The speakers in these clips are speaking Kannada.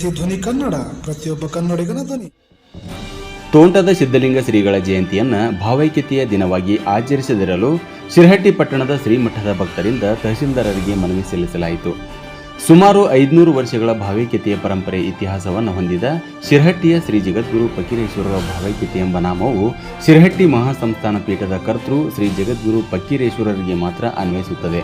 ಸಿ ಧ್ವನಿ ಕನ್ನಡ, ಪ್ರತಿಯೊಬ್ಬ ಕನ್ನಡಿಗನ ಧ್ವನಿ. ತೋಂಟದ ಸಿದ್ಧಲಿಂಗ ಶ್ರೀಗಳ ಜಯಂತಿಯನ್ನ ಭಾವೈಕ್ಯತೆಯ ದಿನವಾಗಿ ಆಚರಿಸದಿರಲು ಶಿರಹಟ್ಟಿ ಪಟ್ಟಣದ ಶ್ರೀಮಠದ ಭಕ್ತರಿಂದ ತಹಸೀಲ್ದಾರರಿಗೆ ಮನವಿ ಸಲ್ಲಿಸಲಾಯಿತು. ಸುಮಾರು ಐದುನೂರು ವರ್ಷಗಳ ಭಾವೈಕ್ಯತೆಯ ಪರಂಪರೆ ಇತಿಹಾಸವನ್ನು ಹೊಂದಿದ ಶಿರಹಟ್ಟಿಯ ಶ್ರೀ ಜಗದ್ಗುರು ಫಕೀರೇಶ್ವರರ ಭಾವೈಕ್ಯತೆ ಎಂಬ ನಾಮವು ಶಿರಹಟ್ಟಿ ಮಹಾಸಂಸ್ಥಾನ ಪೀಠದ ಕರ್ತೃ ಶ್ರೀ ಜಗದ್ಗುರು ಫಕೀರೇಶ್ವರರಿಗೆ ಮಾತ್ರ ಅನ್ವಯಿಸುತ್ತದೆ.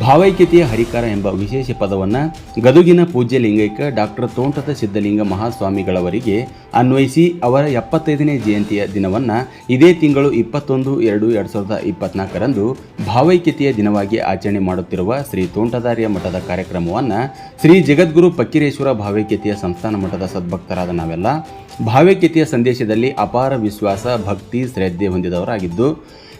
ಭಾವೈಕ್ಯತೆಯ ಹರಿಕಾರ ಎಂಬ ವಿಶೇಷ ಪದವನ್ನು ಗದುಗಿನ ಪೂಜ್ಯ ಲಿಂಗೈಕ ಡಾಕ್ಟರ್ ತೋಂಟದ ಸಿದ್ಧಲಿಂಗ ಮಹಾಸ್ವಾಮಿಗಳವರಿಗೆ ಅನ್ವಯಿಸಿ ಅವರ ಎಪ್ಪತ್ತೈದನೇ ಜಯಂತಿಯ ದಿನವನ್ನು ಇದೇ ತಿಂಗಳು ಇಪ್ಪತ್ತೊಂದು, ಎರಡು ಎರಡು ಸಾವಿರದ ಇಪ್ಪತ್ನಾಲ್ಕರಂದು ಭಾವೈಕ್ಯತೆಯ ದಿನವಾಗಿ ಆಚರಣೆ ಮಾಡುತ್ತಿರುವ ಶ್ರೀ ತೋಂಟದಾರ್ಯ ಮಠದ ಕಾರ್ಯಕ್ರಮವನ್ನು ಶ್ರೀ ಜಗದ್ಗುರು ಪಕ್ಕಿರೇಶ್ವರ ಭಾವೈಕ್ಯತೆಯ ಸಂಸ್ಥಾನ ಮಠದ ಸದ್ಭಕ್ತರಾದ ನಾವೆಲ್ಲ ಭಾವೈಕ್ಯತೆಯ ಸಂದೇಶದಲ್ಲಿ ಅಪಾರ ವಿಶ್ವಾಸ, ಭಕ್ತಿ, ಶ್ರದ್ಧೆ ಹೊಂದಿದವರಾಗಿದ್ದು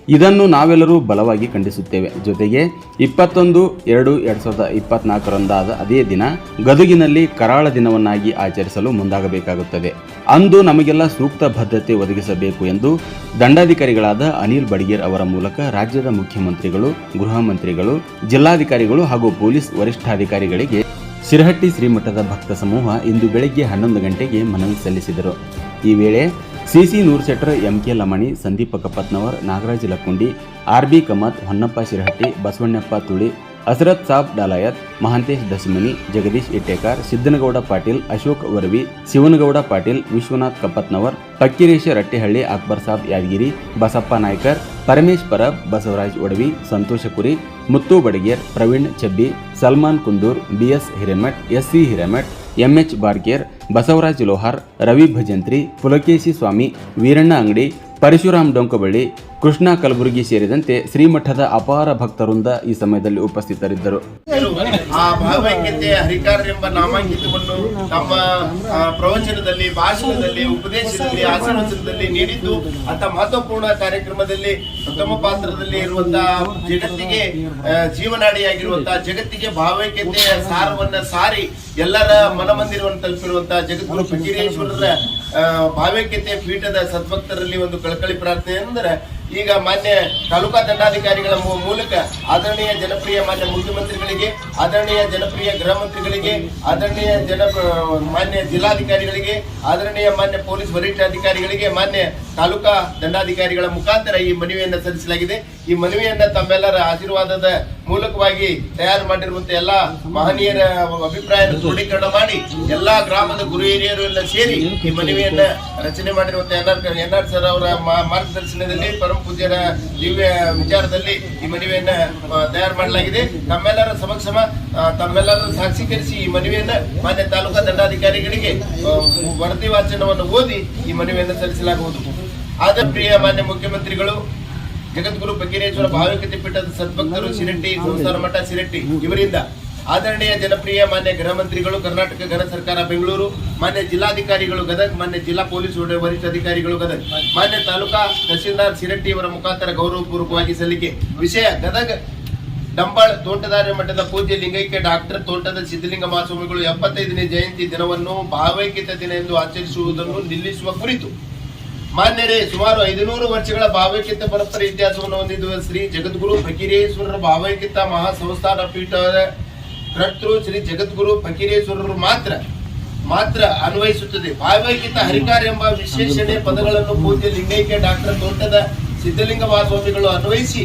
ಇದನ್ನು ನಾವೆಲ್ಲರೂ ಬಲವಾಗಿ ಖಂಡಿಸುತ್ತೇವೆ. ಜೊತೆಗೆ ಇಪ್ಪತ್ತೊಂದು ಎರಡು ಎರಡು ಸಾವಿರದ ಇಪ್ಪತ್ನಾಲ್ಕರಂದಾದ ಅದೇ ದಿನ ಗದುಗಿನಲ್ಲಿ ಕರಾಳ ದಿನವನ್ನಾಗಿ ಆಚರಿಸಲು ಮುಂದಾಗಬೇಕಾಗುತ್ತದೆ. ಅಂದು ನಮಗೆಲ್ಲ ಸೂಕ್ತ ಭದ್ರತೆ ಒದಗಿಸಬೇಕು ಎಂದು ದಂಡಾಧಿಕಾರಿಗಳಾದ ಅನಿಲ್ ಬಡಿಗೇರ್ ಅವರ ಮೂಲಕ ರಾಜ್ಯದ ಮುಖ್ಯಮಂತ್ರಿಗಳು, ಗೃಹ ಮಂತ್ರಿಗಳು, ಜಿಲ್ಲಾಧಿಕಾರಿಗಳು ಹಾಗೂ ಪೊಲೀಸ್ ವರಿಷ್ಠಾಧಿಕಾರಿಗಳಿಗೆ ಶಿರಹಟ್ಟಿ ಶ್ರೀಮಠದ ಭಕ್ತ ಸಮೂಹ ಇಂದು ಬೆಳಗ್ಗೆ ಹನ್ನೊಂದು ಗಂಟೆಗೆ ಮನವಿ ಸಲ್ಲಿಸಿದರು. ಈ ವೇಳೆ CC M K Lamani, Sandeep Kappatnavar Nagaraj Lakkundi, R B Kamat, Honnappa Shirahatti, Basavannappa Tuli ಹಸರತ್ Sab ಡಾಲಾಯತ್ Mahantesh Dashamani Jagadish ಇಟ್ಟೇಕಾರ್ Siddanagouda Patil Ashok Varavi Shivanagouda Patil Vishwanath Kappatnavar ಪಕ್ಕಿರೇಶ Rattihalli Akbar Sab Yadgir Basappa Naikar Paramesh ಪರಬ್ Basavaraj Odavi Santosh Kuri Muttu Badiger Praveen Chebbi Salman Kundur BS Hiremath SC Hiremath MH Barker Basavaraj Lohar Ravi Bhajantri Pulakeshi Swami Veeranna Angadi Parashuram Donkaballi Krishna Kalaburagi ಸೇರಿದಂತೆ ಶ್ರೀಮಠದ ಅಪಾರ ಭಕ್ತರಿಂದ ಈ ಸಮಯದಲ್ಲಿ ಉಪಸ್ಥಿತರಿದ್ದರು. ಆ ಭಾವೈಕ್ಯತೆಯ ಹರಿಕಾರ ಎಂಬ ನಾಮಾಂಕಿತವನ್ನು ತಮ್ಮ ಪ್ರವಚನದಲ್ಲಿ, ಭಾಷಣದಲ್ಲಿ, ಉಪದೇಶದಲ್ಲಿ, ಆಶೀರ್ವಚನದಲ್ಲಿ ನೀಡಿದ್ದು ಅಂತ ಮಹತ್ವಪೂರ್ಣ ಕಾರ್ಯಕ್ರಮದಲ್ಲಿ ಪ್ರಥಮ ಪಾತ್ರದಲ್ಲಿ ಇರುವಂತಹ ಜಗತ್ತಿಗೆ ಜೀವನಾಡಿಯಾಗಿರುವಂತಹ ಜಗತ್ತಿಗೆ ಭಾವೈಕ್ಯತೆಯ ಸಾರವನ್ನ ಸಾರಿ ಎಲ್ಲರ ಮನಮಂದಿರವನ್ನು ತಲುಪಿರುವಂತಹ ಜಗದ್ಗುರು ಫಕೀರೇಶ್ವರರ ಭಾವೈಕ್ಯತೆ ಪೀಠದ ಸದ್ಭಕ್ತರಲ್ಲಿ ಒಂದು ಕಳಕಳಿ ಪ್ರಾರ್ಥನೆ ಅಂದ್ರೆ ಈಗ ಮಾನ್ಯ ತಾಲೂಕಾ ದಂಡಾಧಿಕಾರಿಗಳ ಮೂಲಕ ಆದರಣೀಯ ಜನಪ್ರಿಯ ಮಾನ್ಯ ಮುಖ್ಯಮಂತ್ರಿಗಳಿಗೆ, ಆದರಣೀಯ ಜನಪ್ರಿಯ ಗೃಹ ಮಂತ್ರಿಗಳಿಗೆ, ಆದರಣೀಯ ಜನ, ಮಾನ್ಯ ಜಿಲ್ಲಾಧಿಕಾರಿಗಳಿಗೆ, ಆದರಣೀಯ ಮಾನ್ಯ ಪೊಲೀಸ್ ವರಿಷ್ಠಾಧಿಕಾರಿಗಳಿಗೆ, ಮಾನ್ಯ ತಾಲೂಕಾ ದಂಡಾಧಿಕಾರಿಗಳ ಮುಖಾಂತರ ಈ ಮನವಿಯನ್ನು ಸಲ್ಲಿಸಲಾಗಿದೆ. ಈ ಮನವಿಯನ್ನ ತಮ್ಮೆಲ್ಲರ ಆಶೀರ್ವಾದದ ಮೂಲಕವಾಗಿ ತಯಾರು ಮಾಡಿರುವಂತಹ ಎಲ್ಲಾ ಮಹನೀಯರ ಅಭಿಪ್ರಾಯ ಕ್ರೋಢೀಕರಣ ಮಾಡಿ, ಎಲ್ಲಾ ಗ್ರಾಮದ ಗುರು ಹಿರಿಯರು ಎಲ್ಲ ಸೇರಿ ಈ ಮನವಿಯನ್ನ ರಚನೆ ಮಾಡಿರುವಂತಹ N R N R sir ಅವರ ಮಾರ್ಗದರ್ಶನದಲ್ಲಿ, ಪರಮ ಪೂಜ್ಯರ ದಿವ್ಯ ವಿಚಾರದಲ್ಲಿ ಈ ಮನವಿಯನ್ನ ತಯಾರು ಮಾಡಲಾಗಿದೆ. ತಮ್ಮೆಲ್ಲರ ಸಮಕ್ಷಮ ತಮ್ಮೆಲ್ಲರೂ ಸಾಕ್ಷೀಕರಿಸಿ ಈ ಮನವಿಯನ್ನ ಮಾನ್ಯ ತಾಲೂಕಾ ದಂಡಾಧಿಕಾರಿಗಳಿಗೆ ವರದಿ ವಾಚನವನ್ನು ಓದಿ ಈ ಮನವಿಯನ್ನು ಸಲ್ಲಿಸಲಾಗುವುದು. ಆದ ಪ್ರಿಯ ಮಾನ್ಯ ಮುಖ್ಯಮಂತ್ರಿಗಳು ಜಗದ್ಗುರು ಫಕೀರೇಶ್ವರ ಭಾವಿಕತೆ ಪೀಠದ ಸದ್ಭಕ್ತರು ಶಿರಟ್ಟಿ ಸಂಸ್ಥಾನ ಮಠ ಶಿರಟ್ಟಿ ಇವರಿಂದ ಆದರಣೀಯ ಜನಪ್ರಿಯ ಮಾನ್ಯ ಗೃಹ ಮಂತ್ರಿಗಳು ಕರ್ನಾಟಕ ಘನ ಸರ್ಕಾರ ಬೆಂಗಳೂರು ಮಾನ್ಯ ಜಿಲ್ಲಾಧಿಕಾರಿಗಳು ಗದಗ್ ಮಾನ್ಯ ಜಿಲ್ಲಾ ಪೊಲೀಸ್ ವರಿಷ್ಠ ಅಧಿಕಾರಿಗಳು ಗದಗ್ ಮಾನ್ಯ ತಾಲೂಕಾ ತಹಸೀಲ್ದಾರ್ ಶಿರಟ್ಟಿ ಇವರ ಮುಖಾಂತರ ಗೌರವಪೂರ್ವಕವಾಗಿ ಸಲ್ಲಿಕೆ. ವಿಷಯ ಗದಗ್ ಡಂಬಾಳ್ ತೋಟದಾರ್ಯ ಮಠದ ಪೂಜ್ಯ ಲಿಂಗೈಕ್ಯ ಡಾಕ್ಟರ್ ತೋಟದ ಸಿದ್ಧಲಿಂಗ ಮಹಾಸ್ವಾಮಿಗಳು ಎಪ್ಪತ್ತೈದನೇ ಜಯಂತಿ ದಿನವನ್ನು ಭಾವೈಕ್ಯತೆ ದಿನ ಎಂದು ಆಚರಿಸುವುದನ್ನು ನಿಲ್ಲಿಸುವ ಕುರಿತು ಮಾನ್ಯರೇ, ಸುಮಾರು ಐದುನೂರು ವರ್ಷಗಳ ಭಾವೈಕ್ಯತೆ ಪರಸ್ಪರ ಇತಿಹಾಸವನ್ನು ಹೊಂದಿರುವ ಶ್ರೀ ಜಗದ್ಗುರು ಫಕೀರೇಶ್ವರರ ಭಾವೈಕ್ಯತ ಮಹಾಸಂಸ್ಥಾನ ಪೀಠದ ಕರ್ತೃ ಶ್ರೀ ಜಗದ್ಗುರು ಫಕೀರೇಶ್ವರರು ಮಾತ್ರ ಮಾತ್ರ ಅನ್ವಯಿಸುತ್ತದೆ. ಭಾವೈಕ್ಯತ ಹರಿಕಾರ ಎಂಬ ವಿಶೇಷಣೆ ಪದಗಳನ್ನು ಪೂಜ್ಯ ಲಿಂಗೈಕ್ಯ ಡಾಕ್ಟರ್ ತೋಟದ ಸಿದ್ಧಲಿಂಗ ಮಹಾಸ್ವಾಮಿಗಳು ಅನ್ವಯಿಸಿ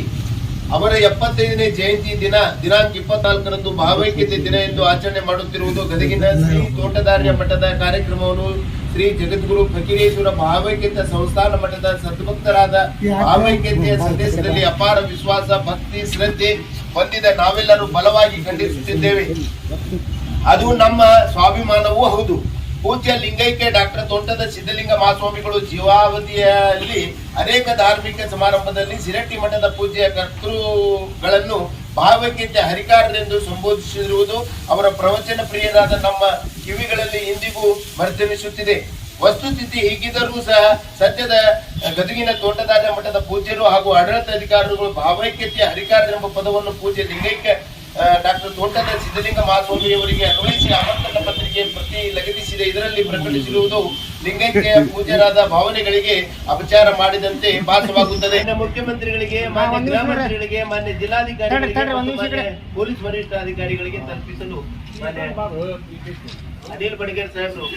ಅವರ ಎಪ್ಪತ್ತೈದನೇ ಜಯಂತಿ ದಿನ, ದಿನಾಂಕ ಇಪ್ಪತ್ನಾಲ್ಕರಂದು ಭಾವೈಕ್ಯತೆ ದಿನ ಎಂದು ಆಚರಣೆ ಮಾಡುತ್ತಿರುವುದು ಗದಗಿನ ಶ್ರೀ ತೋಟದಾರ್ಯ ಮಠದ ಕಾರ್ಯಕ್ರಮವನ್ನು ಶ್ರೀ ಜಗದ್ಗುರು ಫಕೀರೇಶ್ವರ ಭಾವೈಕ್ಯತೆ ಸಂಸ್ಥಾನ ಮಠದ ಸದ್ಭಕ್ತರಾದ ಭಾವೈಕ್ಯತೆಯ ಸಂದೇಶದಲ್ಲಿ ಅಪಾರ ವಿಶ್ವಾಸ, ಭಕ್ತಿ, ಶ್ರದ್ಧೆ ಹೊಂದಿದ ನಾವೆಲ್ಲರೂ ಬಲವಾಗಿ ಖಂಡಿಸುತ್ತಿದ್ದೇವೆ. ಅದು ನಮ್ಮ ಸ್ವಾಭಿಮಾನವೂ ಹೌದು. ಪೂಜ್ಯ ಲಿಂಗೈಕ್ಯ ಡಾಕ್ಟರ್ ತೋಟದ ಸಿದ್ಧಲಿಂಗ ಮಹಾಸ್ವಾಮಿಗಳು ಜೀವಾವಧಿಯಲ್ಲಿ ಅನೇಕ ಧಾರ್ಮಿಕ ಸಮಾರಂಭದಲ್ಲಿ ಸಿರಟ್ಟಿ ಮಠದ ಪೂಜ್ಯ ಕರ್ತೃಗಳನ್ನು ಭಾವಗೀತೆ ಹರಿಕಾರರೆಂದು ಸಂಬೋಧಿಸಿರುವುದು ಅವರ ಪ್ರವಚನ ಪ್ರಿಯರಾದ ನಮ್ಮ ಕಿವಿಗಳಲ್ಲಿ ಇಂದಿಗೂ ಮರ್ದನಿಸುತ್ತಿದೆ ವಸ್ತುಸ್ಥಿತಿ ಹೀಗಿದ್ದರೂ ಸಹ ಸದ್ಯದ ಗದುಗಿನ ತೋಟದಾರ್ಯ ಮಠದ ಪೂಜ್ಯರು ಹಾಗೂ ಆಡಳಿತ ಅಧಿಕಾರಿಗಳು ಭಾವೈಕ್ಯತೆಯ ಹರಿಕಾರರೆಂಬ ಪದವನ್ನು ಪೂಜ್ಯ ಲಿಂಗೈಕ್ಯ ಡಾಕ್ಟರ್ ತೋಟದ ಸಿದ್ಧಲಿಂಗ ಮಹಾಸ್ವಾಮಿಯವರಿಗೆ ಅನ್ವಯಿಸಿ ಆಮಂತ್ರಣ ಪ್ರತಿ ಲಗತ್ತಿಸಿದೆ. ಇದರಲ್ಲಿ ಪ್ರಕಟಿಸಿರುವುದು ಲಿಂಗೈಕ್ಯ ಪೂಜ್ಯರಾದ ಭಾವನೆಗಳಿಗೆ ಅಪಚಾರ ಮಾಡಿದಂತೆ ಭಾಸವಾಗುತ್ತದೆ. ಮುಖ್ಯಮಂತ್ರಿಗಳಿಗೆ ಮಾನ್ಯ ಗೃಹ ಮಂತ್ರಿಗಳಿಗೆ ಮಾನ್ಯ ಜಿಲ್ಲಾಧಿಕಾರಿಗಳಿಗೆ ಪೊಲೀಸ್ ವರಿಷ್ಠಾಧಿಕಾರಿಗಳಿಗೆ ತಲುಪಿಸಲು ಮಾನ್ಯ ಅನಿಲ್ ಬಡಗೇರ್ ಸಾಹೇಬರು.